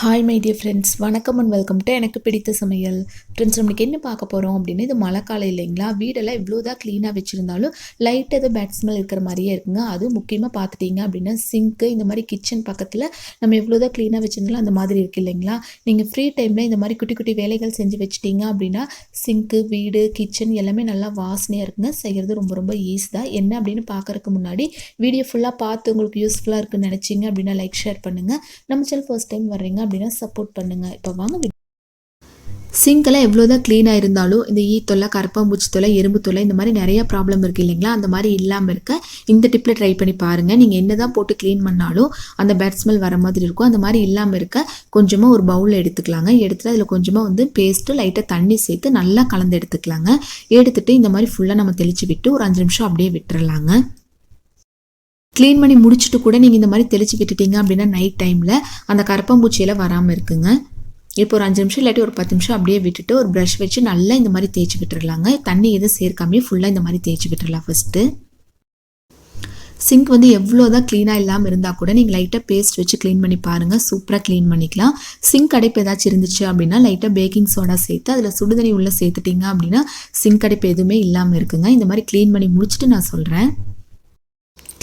Hi my dear friends வணக்கம் and welcome to எனக்கு பிடித்த சமையல். ஃப்ரெண்ட்ஸ் நம்மளுக்கு என்ன பார்க்க போகிறோம் அப்படின்னா இது மழைக்காலம் இல்லைங்களா? வீடெல்லாம் இவ்வளோ தான் க்ளீனாக வச்சுருந்தாலும் லைட் எது பேட் ஸ்மெல் இருக்கிற மாதிரியே இருக்குங்க. அது முக்கியமாக பார்த்துட்டிங்க அப்படின்னா சிங்க்கு இந்த மாதிரி கிச்சன் பக்கத்தில் நம்ம எவ்வளோ தான் க்ளீனாக வச்சுருந்தாலும் அந்த மாதிரி இருக்கு இல்லைங்களா? நீங்கள் ஃப்ரீ டைமில் இந்த மாதிரி குட்டி குட்டி வேலைகள் செஞ்சு வச்சுட்டிங்க அப்படின்னா சிங்க்கு வீடு கிச்சன் எல்லாமே நல்லா வாசனையாக இருக்குங்க. செய்கிறது ரொம்ப ரொம்ப ஈஸி தான். என்ன அப்படின்னு பார்க்குறதுக்கு முன்னாடி வீடியோ ஃபுல்லாக பார்த்து உங்களுக்கு யூஸ்ஃபுல்லாக இருக்குன்னு நினச்சிங்க அப்படின்னா லைக் ஷேர் பண்ணுங்கள் நம்ம சேனல் ஃபர்ஸ்ட் டைம் வர்றீங்க அப்படின்னா சப்போர்ட் பண்ணுங்கள் இப்போ வாங்க சிங்கெல்லாம் எவ்வளோதான் க்ளீனாக இருந்தாலும் இந்த ஈ தொல்லை கரப்பாம்பூச்சி தொல்லை எறும்பு தொல்லை இந்த மாதிரி நிறைய ப்ராப்ளம் இருக்குது இல்லைங்களா? அந்த மாதிரி இல்லாமல் இருக்க இந்த டிப்பில் ட்ரை பண்ணி பாருங்கள் நீங்கள் என்ன தான் போட்டு க்ளீன் பண்ணாலும் அந்த பேட் ஸ்மெல் வர மாதிரி இருக்கும். அந்த மாதிரி இல்லாமல் இருக்க கொஞ்சமாக ஒரு பவுலில் எடுத்துக்கலாங்க. எடுத்துகிட்டு அதில் கொஞ்சமாக வந்து பேஸ்ட்டு லைட்டாக தண்ணி சேர்த்து நல்லா கலந்து எடுத்துக்கலாங்க. எடுத்துகிட்டு இந்த மாதிரி ஃபுல்லாக நம்ம தெளித்து விட்டு ஒரு அஞ்சு நிமிஷம் அப்படியே விட்டுறலாங்க. க்ளீன் பண்ணி முடிச்சுட்டு கூட நீங்கள் இந்த மாதிரி தெளிச்சு விட்டுட்டீங்க அப்படின்னா நைட் டைமில் அந்த கரப்பாம்பூச்சியெல்லாம் வராமல் இருக்குங்க. இப்போ ஒரு அஞ்சு நிமிஷம் இல்லாட்டி ஒரு பத்து நிமிஷம் அப்படியே விட்டுட்டு ஒரு ப்ரஷ் வச்சு நல்லா இந்த மாதிரி தேய்ச்சி விட்டுறலாங்க. தண்ணி எதுவும் சேர்க்காமே ஃபுல்லாக இந்த மாதிரி தேய்ச்சி விட்டுறலாம் ஃபஸ்ட்டு சிங்க் வந்து எவ்வளோ தான் க்ளீனாக இல்லாமல் இருந்தால் கூட நீங்கள் லைட்டாக பேஸ்ட் வச்சு க்ளீன் பண்ணி பாருங்கள் சூப்பராக க்ளீன் பண்ணிக்கலாம். சிங்க் அடைப்பு ஏதாச்சும் இருந்துச்சு அப்படின்னா லைட்டாக பேக்கிங் சோடா சேர்த்து அதில் சுடுதண்ணி உள்ளே சேர்த்துட்டிங்க அப்படின்னா சிங்க் அடைப்பு எதுவுமே இல்லாமல் இருக்குங்க. இந்த மாதிரி க்ளீன் பண்ணி முடிச்சுட்டு நான் சொல்கிறேன்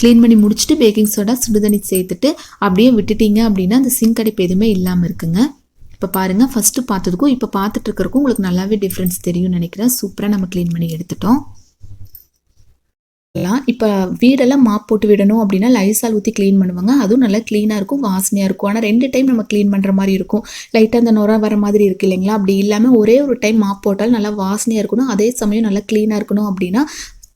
க்ளீன் பண்ணி முடிச்சுட்டு பேக்கிங் சோடா சுடுதண்ணி சேர்த்துட்டு அப்படியே விட்டுட்டீங்க அப்படின்னா அந்த சிங்க் அடைப்பு எதுவுமே இல்லாமல் இருக்குங்க. இப்போ பாருங்கள் ஃபஸ்ட்டு பார்த்ததுக்கும் இப்போ பார்த்துட்டு இருக்கிறக்கும் உங்களுக்கு நல்லாவே டிஃப்ரென்ஸ் தெரியும்னு நினைக்கிறேன். சூப்பராக நம்ம க்ளீன் பண்ணி எடுத்துட்டோம். இப்போ வீடெல்லாம் மாப் போட்டு விடணும் அப்படின்னா லைசால் ஊற்றி க்ளீன் பண்ணுவாங்க. அதுவும் நல்லா க்ளீனாக இருக்கும் வாசனையாக இருக்கும். ஆனால் ரெண்டு டைம் நம்ம க்ளீன் பண்ணுற மாதிரி இருக்கும். லைட்டாக அந்த நுர வர மாதிரி இருக்குது இல்லைங்களா? அப்படி இல்லாமல் ஒரே ஒரு டைம் மாப் போட்டால் நல்லா வாசனையாக இருக்கணும். அதே சமயம் நல்லா க்ளீனாக இருக்கணும் அப்படின்னா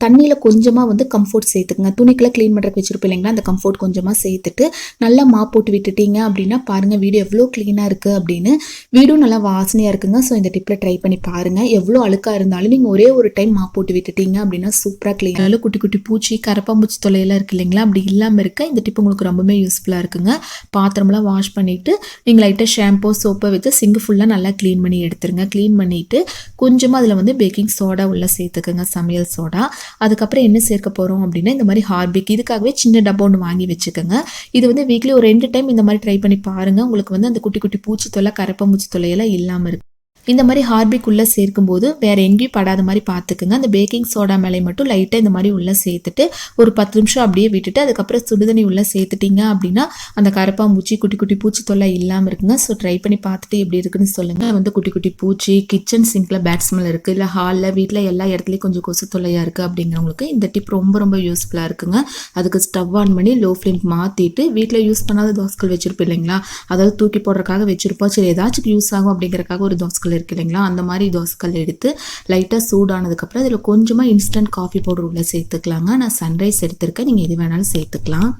தண்ணியில் கொஞ்சமாக வந்து கம்ஃபோர்ட் சேர்த்துக்குங்க. துணிக்கெல்லாம் க்ளீன் பண்ணுறக்கு வச்சுருப்போம் இல்லைங்களா? அந்த கம்ஃபோர்ட் கொஞ்சமாக சேர்த்துட்டு நல்லா மா போட்டு விட்டுட்டீங்க அப்படின்னா பாருங்கள் வீடு எவ்வளோ க்ளீனாக இருக்குது அப்படின்னு. வீடும் நல்லா வாசனையாக இருக்குங்க. ஸோ இந்த டிப்பில் ட்ரை பண்ணி பாருங்கள் எவ்வளோ அழுக்காக இருந்தாலும் நீங்கள் ஒரே ஒரு டைம் மா போட்டு விட்டுட்டீங்க அப்படின்னா சூப்பராக க்ளீன் ஆனாலும் குட்டி குட்டி பூச்சி கரப்பாம்பூச்சி தொலையெல்லாம் இருக்குது இல்லைங்களா? அப்படி இல்லாமல் இருக்க இந்த டிப் உங்களுக்கு ரொம்பவே யூஸ்ஃபுல்லாக இருக்குங்க. பாத்திரமெல்லாம் வாஷ் பண்ணிவிட்டு நீங்கள் லைட்டாக ஷாம்போ சோப்பை வச்சு சிங்கு ஃபுல்லாக நல்லா க்ளீன் பண்ணி எடுத்துருங்க. க்ளீன் பண்ணிவிட்டு கொஞ்சமாக அதில் வந்து பேக்கிங் சோடா உள்ளே சேர்த்துக்குங்க. சமையல் சோடா அதுக்கப்புறம் என்ன சேர்க்க போகிறோம் அப்படின்னா இந்த மாதிரி ஹார்பிக் இதுக்காகவே சின்ன டப்பா ஒன்று வாங்கி வச்சுக்கோங்க. இது வந்து வீக்லி ஒரு ரெண்டு டைம் இந்த மாதிரி ட்ரை பண்ணி பாருங்கள் உங்களுக்கு வந்து அந்த குட்டி குட்டி பூச்சி தொல்லை கரப்ப மூச்சி தொல்லையெல்லாம் இல்லாமல் இருக்கு. இந்த மாதிரி ஹார்பிக் உள்ளே சேர்க்கும்போது வேறு எங்கேயும் படாத மாதிரி பார்த்துக்குங்க. அந்த பேக்கிங் சோடா மேலே மட்டும் லைட்டாக இந்த மாதிரி உள்ளே சேர்த்துட்டு ஒரு பத்து நிமிஷம் அப்படியே விட்டுட்டு அதுக்கப்புறம் சுடுதண்ணி உள்ளே சேர்த்துட்டிங்க அப்படின்னா அந்த கரப்பாம்பூச்சி குட்டி குட்டி பூச்சி தொல்லை இல்லாமல் இருக்குங்க. ஸோ ட்ரை பண்ணி பார்த்துட்டு எப்படி இருக்குன்னு சொல்லுங்கள் வந்து குட்டி குட்டி பூச்சி கிச்சன் சிங்கில் பேட் ஸ்மெல் இருக்குது இல்லை ஹாலில் வீட்டில் எல்லா இடத்துலையும் கொஞ்சம் கொசு தொல்லையாக இருக்குது அப்படிங்கிறவங்களுக்கு இந்த டிப் ரொம்ப ரொம்ப யூஸ்ஃபுல்லாக இருக்குங்க. அதுக்கு ஸ்டவ் ஆன் பண்ணி லோ ஃப்ளேம் மாற்றிட்டு வீட்டில் யூஸ் பண்ணாத தோசைகள் வச்சுருப்போம் இல்லைங்களா? அதாவது தூக்கி போடுறதுக்காக வச்சுருப்போம். சரி ஏதாச்சும் யூஸ் ஆகும் அப்படிங்கிறக்காக ஒரு தோசைகள் தோசைக்கல் இருக்கு இல்லைங்களா? அந்த மாதிரி தோசைக்கல் எடுத்து லைட்டாக சூடானதுக்கப்புறம் அதில் கொஞ்சமாக இன்ஸ்டன்ட் காஃபி பவுடர் உள்ளே சேர்த்துக்கலாங்க. நான் சன்ரைஸ் எடுத்திருக்கேன். நீங்கள் எது வேணாலும் சேர்த்துக்கலாம்.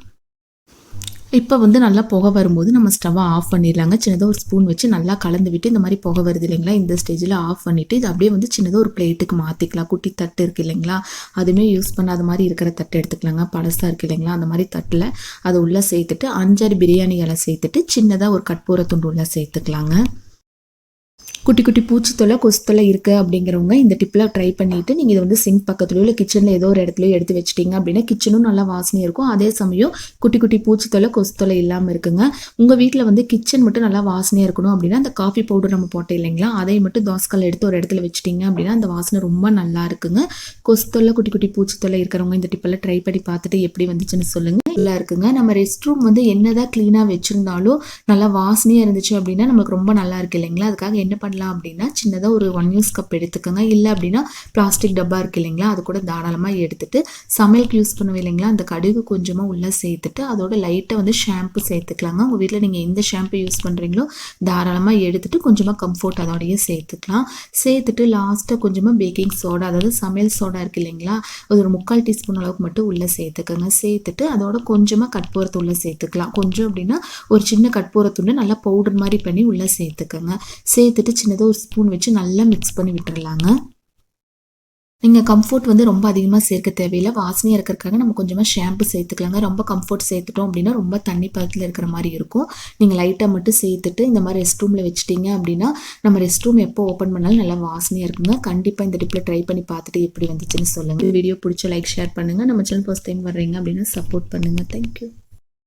இப்போ வந்து நல்லா புகை வரும்போது நம்ம ஸ்டவ்வை ஆஃப் பண்ணிடலாங்க. சின்னதாக ஒரு ஸ்பூன் வச்சு நல்லா கலந்து விட்டு இந்த மாதிரி புகை வருது இல்லைங்களா? இந்த ஸ்டேஜில் ஆஃப் பண்ணிவிட்டு இது அப்படியே வந்து சின்னதாக ஒரு பிளேட்டுக்கு மாற்றிக்கலாம் குட்டி தட்டு இருக்குது இல்லைங்களா? அதுவுமே யூஸ் பண்ணாத மாதிரி இருக்கிற தட்டு எடுத்துக்கலாங்க. பழசாக இருக்குது இல்லைங்களா? அந்த மாதிரி தட்டில் அதை உள்ளே சேர்த்துட்டு அஞ்சாறு பிரியாணி இலை சேர்த்துட்டு சின்னதாக ஒரு கற்பூர துண்டு உள்ளே சேர்த்துக்கலாங்க. குட்டி குட்டி பூச்சி தொலை கொசு தொலை இருக்குது அப்படிங்கிறவங்க இந்த டிப்பில் ட்ரை பண்ணிவிட்டு நீங்கள் இதை வந்து சிங்க் பக்கத்துலையோ இல்லை கிச்சனில் ஏதோ ஒரு இடத்துலையோ எடுத்து வச்சிட்டிங்க அப்படின்னா கிச்சனும் நல்லா வாசனையாக இருக்கும். அதே சமயம் குட்டி குட்டி பூச்சி தொலை கொசு தொலை இல்லாமல் இருக்குங்க. உங்கள் வீட்டில் வந்து கிச்சன் மட்டும் நல்லா வாசனையாக இருக்கணும் அப்படின்னா அந்த காஃபி பவுடர் நம்ம போட்டோம் இல்லைங்களா? அதை மட்டும் தோசைக்கல் எடுத்து ஒரு இடத்துல வச்சிட்டிங்க அப்படின்னா அந்த வாசனை ரொம்ப நல்லா இருக்குங்க. கொசுத்தொல்லை குட்டி குட்டி பூச்சி தொலை இருக்கிறவங்க இந்த டிப்பெல்லாம் ட்ரை பண்ணி பார்த்துட்டு எப்படி வந்துச்சுன்னு சொல்லுங்கள் நல்லா இருக்குங்க. நம்ம ரெஸ்ட் ரூம் வந்து என்னதான் க்ளீனாக வச்சுருந்தாலும் நல்லா வாசனையாக இருந்துச்சு அப்படின்னா நமக்கு ரொம்ப நல்லா இருக்கு இல்லைங்களா? அதுக்காக என்ன பண்ணலாம் அப்படின்னா சின்னதாக ஒரு ஒன் யூஸ் கப் எடுத்துக்கோங்க. இல்லை அப்படின்னா பிளாஸ்டிக் டப்பா இருக்குது இல்லைங்களா? அது கூட தாராளமாக எடுத்துகிட்டு சமையலுக்கு யூஸ் பண்ணுவோம் இல்லைங்களா? அந்த கடுகு கொஞ்சமாக உள்ளே சேர்த்துட்டு அதோட லைட்டாக வந்து ஷாம்பு சேர்த்துக்கலாங்க. உங்கள் வீட்டில் நீங்கள் எந்த ஷாம்பு யூஸ் பண்ணுறீங்களோ தாராளமாக எடுத்துகிட்டு கொஞ்சமாக கம்ஃபோர்ட் அதோடய சேர்த்துக்கலாம். சேர்த்துட்டு லாஸ்ட்டாக கொஞ்சமாக பேக்கிங் சோடா அதாவது சமையல் சோடா இருக்குது இல்லைங்களா? ஒரு முக்கால் டீஸ்பூன் அளவுக்கு மட்டும் உள்ளே சேர்த்துக்கோங்க. சேர்த்துட்டு அதோட கொஞ்சமாக கட்பூரத்தை உள்ளே சேர்த்துக்கலாம். கொஞ்சம் அப்படின்னா ஒரு சின்ன கட்பூரத்துண்டு நல்லா பவுடர் மாதிரி பண்ணி உள்ளே சேர்த்துக்கோங்க. சேர்த்துட்டு சின்னதாக ஒரு ஸ்பூன் வச்சு நல்லா மிக்ஸ் பண்ணி விட்டுடலாங்க நீங்கள் கம்ஃபர்ட் வந்து ரொம்ப அதிகமாக சேர்க்க தேவையில்லை. வாசனையாக இருக்கிறக்காக நம்ம கொஞ்சமாக ஷாம்பு சேர்த்துக்கலாங்க. ரொம்ப கம்ஃபர்ட் சேர்த்துட்டோம் அப்படின்னா ரொம்ப தண்ணி பதத்தில் இருக்கிற மாதிரி இருக்கும். நீங்கள் லைட்டாக மட்டும் சேர்த்துட்டு இந்த மாதிரி ரெஸ்ட் ரூமில் வச்சுட்டிங்க அப்படின்னா நம்ம ரெஸ்ட் ரூம் எப்போ ஓப்பன் பண்ணாலும் நல்லா வாசனையாக இருக்குங்க. கண்டிப்பாக இந்த டிப்பில் ட்ரை பண்ணி பார்த்துட்டு எப்படி வந்துச்சுன்னு சொல்லுங்கள் வீடியோ பிடிச்ச லைக் ஷேர் பண்ணுங்கள் நம்ம சேனல் ஃபர்ஸ்ட் டைம் வர்றீங்க அப்படின்னா சப்போர்ட் பண்ணுங்கள் தேங்க்யூ